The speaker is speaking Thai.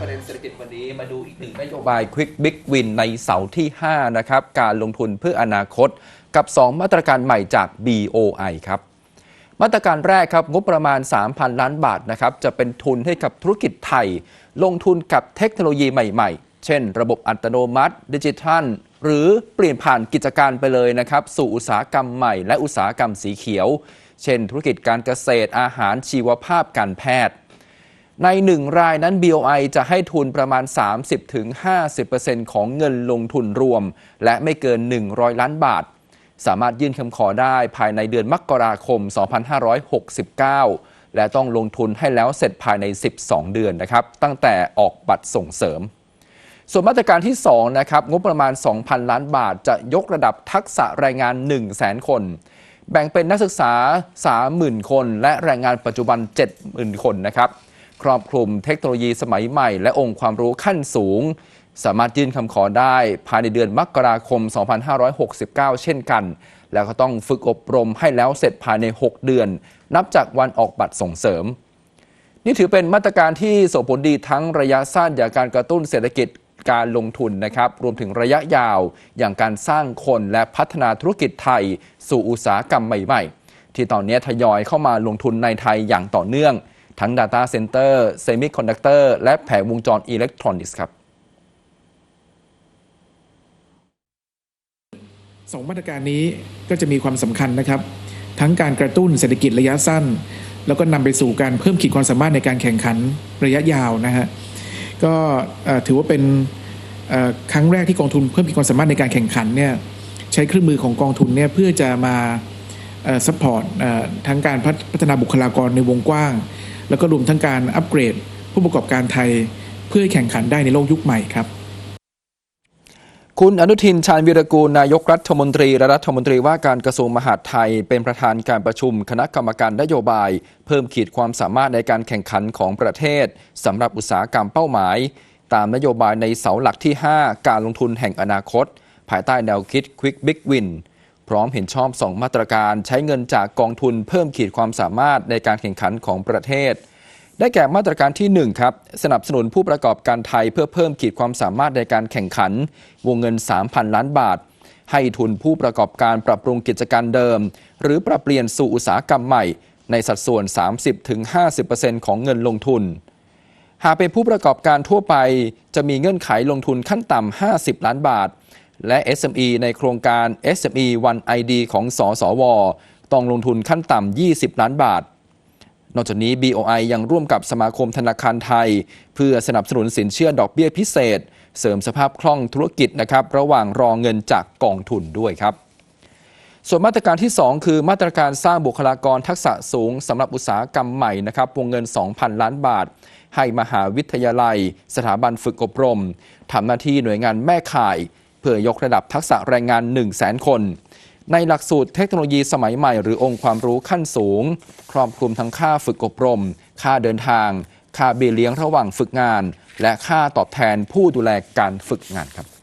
ประเด็นเศรษฐกิจวันนี้มาดูอีกหนึ่งนโยบาย Quick Big Win ในเสาร์ที่ 5 นะครับ การลงทุนเพื่ออนาคต กับ 2 มาตรการใหม่จาก BOI ครับ มาตรการแรกครับ งบประมาณ 3,000 ล้านบาทนะครับ จะเป็นทุนให้กับธุรกิจไทย ลงทุนกับเทคโนโลยีใหม่ๆ เช่น ระบบอัตโนมัติ ดิจิทัล หรือเปลี่ยนผ่านกิจการไปเลยนะครับ สู่อุตสาหกรรมใหม่ และอุตสาหกรรมสีเขียว เช่น ธุรกิจการเกษตรอาหารชีวภาพการแพทย์ ในหนึ่งรายนั้น BOI จะให้ทุนประมาณ 30-50%ของเงินลงทุนรวม และไม่เกิน 100 ล้านบาท สามารถยื่นคำขอได้ภายในเดือนมกราคม 2569 และต้องลงทุนให้แล้วเสร็จภายใน 12 เดือนนะครับ ตั้งแต่ออกบัตรส่งเสริม ส่วนมาตรการที่ 2 นะครับ งบประมาณ 2,000 ล้านบาท จะยกระดับทักษะแรงงาน 1 0 0 0 0แคนแบ่งเป็นนักศึกษา 30,000 คน และแรงงานปัจจุบัน 70,000 คนนะครับ ครอบคลุมเทคโนโลยีสมัยใหม่ และองค์ความรู้ขั้นสูง สามารถยื่นคำขอได้ภายในเดือนมกราคม 2569 เช่นกัน แล้วก็ต้องฝึกอบรมให้แล้วเสร็จภายใน 6 เดือน นับจากวันออกบัตรส่งเสริม นี่ถือเป็นมาตรการที่ส่งผลดีทั้งระยะสั้นอย่างการกระตุ้นเศรษฐกิจการลงทุนนะครับ รวมถึงระยะยาวอย่างการสร้างคนและพัฒนาธุรกิจไทย สู่อุตสาหกรรมใหม่ ๆ ที่ตอนนี้ทยอยเข้ามาลงทุนในไทยอย่างต่อเนื่อง ทั้ง Data Center Semiconductor และแผงวงจรอิเล็กทรอนิกส์ครับสองมาตรการนี้ก็จะมีความสำคัญนะครับ ทั้งการกระตุ้นเศรษฐกิจระยะสั้น แล้วก็นำไปสู่การเพิ่มขีดความสามารถในการแข่งขันระยะยาวนะฮะก็ถือว่าเป็นครั้งแรกที่กองทุนเพิ่มขีดความสามารถในการแข่งขันเนี่ยใช้เครื่องมือของกองทุนเนี่ยเพื่อจะมาซัพพอร์ตทั้งการพัฒนาบุคลากรในวงกว้าง แล้วก็รวมทั้งการอัปเกรด ผู้ประกอบการไทยเพื่อให้แข่งขันได้ในโลกยุคใหม่ครับ คุณอนุทินชาญวีรกูลนายกรัฐมนตรีและรัฐมนตรีว่าการกระทรวงมหาดไทย เป็นประธานการประชุมคณะกรรมการนโยบาย เพิ่มขีดความสามารถในการแข่งขันของประเทศสำหรับอุตสาหกรรมเป้าหมาย ตามนโยบายในเสาหลักที่ 5 การลงทุนแห่งอนาคต ภายใต้แนวคิด Quick Big Win พร้อมเห็นชอบ 2 มาตรการใช้เงินจากกองทุนเพิ่มขีดความสามารถในการแข่งขันของประเทศ ได้แก่มาตรการที่ 1 ครับ สนับสนุนผู้ประกอบการไทยเพื่อเพิ่มขีดความสามารถในการแข่งขัน วงเงิน 3,000 ล้านบาท ให้ทุนผู้ประกอบการปรับปรุงกิจการเดิม หรือปรับเปลี่ยนสู่อุตสาหกรรมใหม่ ในสัดส่วน 30-50%ของเงินลงทุนหากเป็นผู้ประกอบการทั่วไป จะมีเงื่อนไขลงทุนขั้นต่ำ 50 ล้านบาท และ SME ในโครงการ SME One ID ของสสว ต้องลงทุนขั้นต่ำ 20 ล้านบาท นอกจากนี้ BOI ยังร่วมกับสมาคมธนาคารไทย เพื่อสนับสนุนสินเชื่อดอกเบี้ยพิเศษ เสริมสภาพคล่องธุรกิจนะครับ ระหว่างรอเงินจากกองทุนด้วยครับ ส่วนมาตรการที่ 2 คือมาตรการสร้างบุคลากรทักษะสูงสำหรับอุตสาหกรรมใหม่นะครับวงเงิน 2,000 ล้านบาทให้มหาวิทยาลัย สถาบันฝึกอบรมทำหน้าที่หน่วยงานแม่ข่าย เพื่อยกระดับทักษะแรงงาน 1 0 0 0 0แสนคน ในหลักสูตรเทคโนโลยีสมัยใหม่หรือองค์ความรู้ขั้นสูง ครอบคลุมทั้งค่าฝึกอบรม ค่าเดินทาง ค่าเบี้ยเลี้ยงระหว่างฝึกงาน และค่าตอบแทนผู้ดูแลการฝึกงานครับ